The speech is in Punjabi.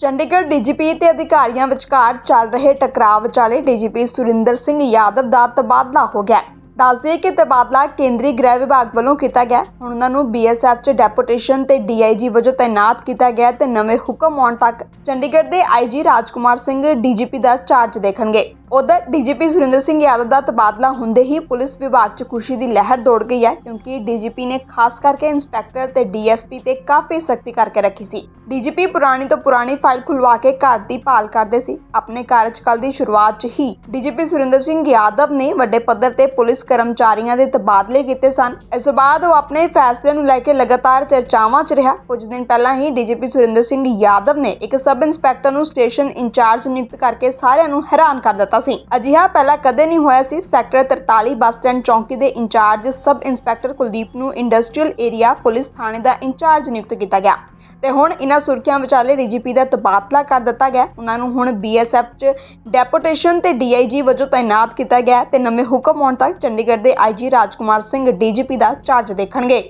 ਚੰਡੀਗੜ੍ਹ ਡੀਜੀਪੀ ਤੇ ਅਧਿਕਾਰੀਆਂ ਵਿਚਕਾਰ ਚੱਲ ਰਹੇ ਟਕਰਾਅ ਵਿਚਾਲੇ ਡੀਜੀਪੀ ਸੁਰਿੰਦਰ ਸਿੰਘ ਯਾਦਵ ਦਾ ਤਬਾਦਲਾ ਹੋ ਗਿਆ ਹੈ। ਕਿ ਤਬਾਦਲਾ ਕੇਂਦਰੀ ਗ੍ਰਹਿ ਵਿਭਾਗ ਵੱਲੋਂ ਕੀਤਾ ਗਿਆ ਹੁਣ ਉਹਨਾਂ ਨੂੰ ਬੀਐਸਐਫ 'ਚ ਡੈਪੂਟੇਸ਼ਨ ਤੇ ਡੀਆਈਜੀ ਵਜੋਂ ਤਾਇਨਾਤ ਕੀਤਾ ਗਿਆ ਤੇ ਨਵੇਂ ਹੁਕਮ ਆਉਣ ਤੱਕ ਚੰਡੀਗੜ੍ਹ ਦੇ ਆਈਜੀ ਰਾਜਕੁਮਾਰ ਸਿੰਘ ਡੀਜੀਪੀ ਦਾ ਚਾਰਜ ਦੇਖਣਗੇ ਉਧਰ ਡੀਜੀਪੀ ਸੁਰਿੰਦਰ ਸਿੰਘ ਯਾਦਵ ਦਾ ਤਬਾਦਲਾ ਹੁੰਦੇ ਹੀ ਪੁਲਿਸ ਵਿਭਾਗ 'ਚ ਖੁਸ਼ੀ ਦੀ ਲਹਿਰ ਦੌੜ ਗਈ ਹੈ, ਕਿਉਂਕਿ ਡੀਜੀਪੀ ਨੇ ਖਾਸ ਕਰਕੇ ਇੰਸਪੈਕਟਰ ਤੇ ਡੀਐਸਪੀ ਤੇ ਕਾਫੀ ਸਖਤੀ ਕਰਕੇ ਰੱਖੀ ਸੀ। ਡੀਜੀਪੀ ਪੁਰਾਣੀ ਤੋਂ ਪੁਰਾਣੀ ਫਾਈਲ ਖੁਲਵਾ ਕੇ ਘਰ ਦੀ ਭਾਲ ਕਰਦੇ ਸੀ। ਆਪਣੇ ਕਾਰਜਕਾਲ ਦੀ ਸ਼ੁਰੂਆਤ 'ਚ ਹੀ ਡੀਜੀਪੀ ਸੁਰਿੰਦਰ ਸਿੰਘ ਯਾਦਵ ਨੇ ਵੱਡੇ ਪੱਧਰ ਤੇ ਪੁਲਿਸ ਕਰਮਚਾਰੀਆਂ ਦੇ ਤਬਾਦਲੇ ਕੀਤੇ ਸਨ। ਇਸ ਤੋਂ ਬਾਅਦ ਉਹ ਆਪਣੇ ਫੈਸਲੇ ਨੂੰ ਲੈ ਕੇ ਲਗਾਤਾਰ ਚਰਚਾਵਾਂ 'ਚ ਰਿਹਾ। ਕੁਝ ਦਿਨ ਪਹਿਲਾਂ ਹੀ ਡੀਜੀਪੀ ਸੁਰਿੰਦਰ ਸਿੰਘ ਯਾਦਵ ਨੇ ਇੱਕ ਸਬ ਇੰਸਪੈਕਟਰ ਨੂੰ ਸਟੇਸ਼ਨ ਇੰਚਾਰਜ ਨਿਯੁਕਤ ਕਰਕੇ ਸਾਰਿਆਂ ਨੂੰ ਹੈਰਾਨ ਕਰ ਦਿੱਤਾ ਸੀ। ਅਜਿਹਾ ਪਹਿਲਾਂ ਕਦੇ ਨਹੀਂ ਹੋਇਆ ਸੀ। ਸੈਕਟਰ 43 ਬੱਸ ਸਟੈਂਡ ਚੌਂਕੀ ਦੇ ਇੰਚਾਰਜ ਸਬ ਇੰਸਪੈਕਟਰ ਕੁਲਦੀਪ ਨੂੰ ਇੰਡਸਟਰੀਅਲ ਏਰੀਆ ਪੁਲਿਸ ਥਾਣੇ ਦਾ ਇੰਚਾਰਜ ਨਿਯੁਕਤ ਕੀਤਾ ਗਿਆ। ਤੇ ਹੁਣ ਇਹਨਾਂ ਸੁਰਖੀਆਂ ਵਿਚਾਲੇ ਡੀਜੀਪੀ ਦਾ ਤਬਾਦਲਾ ਕਰ ਦਿੱਤਾ ਗਿਆ। ਉਹਨਾਂ ਨੂੰ ਹੁਣ ਬੀਐਸਐਫ 'ਚ ਡੈਪੂਟੇਸ਼ਨ ਤੇ ਡੀਆਈਜੀ ਵਜੋਂ ਤਾਇਨਾਤ ਕੀਤਾ ਗਿਆ ਹੈ ਤੇ ਨਵੇਂ ਹੁਕਮ ਆਉਣ ਤੱਕ ਚੰਡੀਗੜ੍ਹ ਦੇ ਆਈਜੀ ਰਾਜਕੁਮਾਰ ਸਿੰਘ ਡੀਜੀਪੀ ਦਾ ਚਾਰਜ ਦੇਖਣਗੇ।